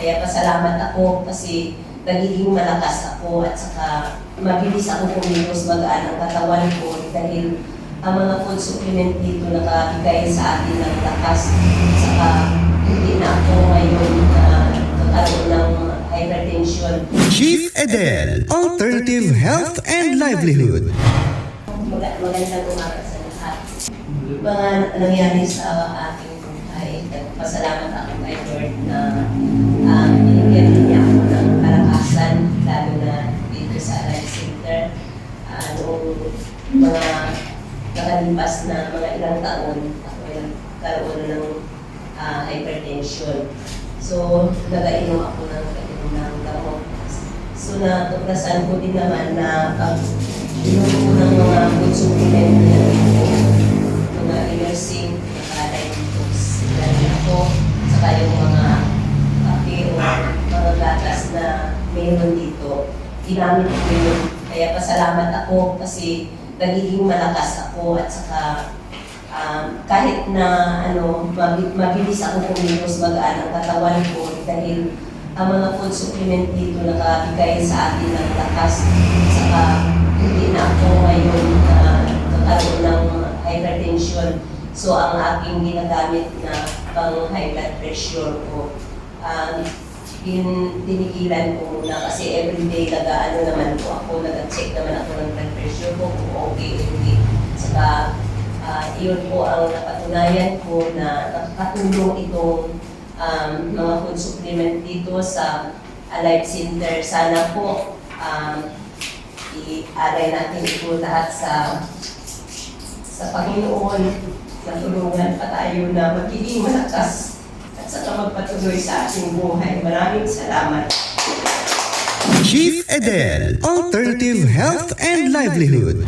Kaya pasalamat ako kasi nagiging malakas ako at saka mabilis ako kumilos magaan ang katawan ko dahil ang mga food supplement dito nakabigay sa atin ng lakas saka hindi na ako ngayon na nagkaroon ng hypertension. Chief Edel, Alternative Health and Livelihood. Mag- magandang umaga sa lahat. Mga nangyari sa aking buhay, pasalamat Uh, noong mga nakalipas na mga ilang taon, ako ay nagkaroon ng ah, hypertension. So, nagainom ako ng kainom ng gamot. So, natuklasan ko din naman na pag inom ko ng mga food supplement na mga emersing, nakalive Lagi ako, saka yung mga kape o mga gatas na mayroon dito. Ginamit ko yun. Kaya pasalamat ako kasi nagiging malakas ako at saka um, kahit na ano, mabi- mabilis ako kumilos magaan ang katawan ko dahil ang mga food supplement dito nakabigay sa atin ng lakas saka hindi na ako ngayon na nagkaroon ng hypertension. So ang aking ginagamit na pang high blood pressure ko, um, din, dinigilan ko muna kasi everyday nag-ano naman po ako, nag-check naman ako ng blood pressure ko kung okay o hindi. Saka ah, iyon po ang napatunayan ko na nakakatulong itong um, mga food supplement dito sa Alive Center. Sana po um, i-aray natin ito lahat sa sa Panginoon na tulungan pa tayo na magiging malakas at saka magpatuloy sa ating buhay. Maraming salamat. Chief Edel, Alternative Health and Livelihood.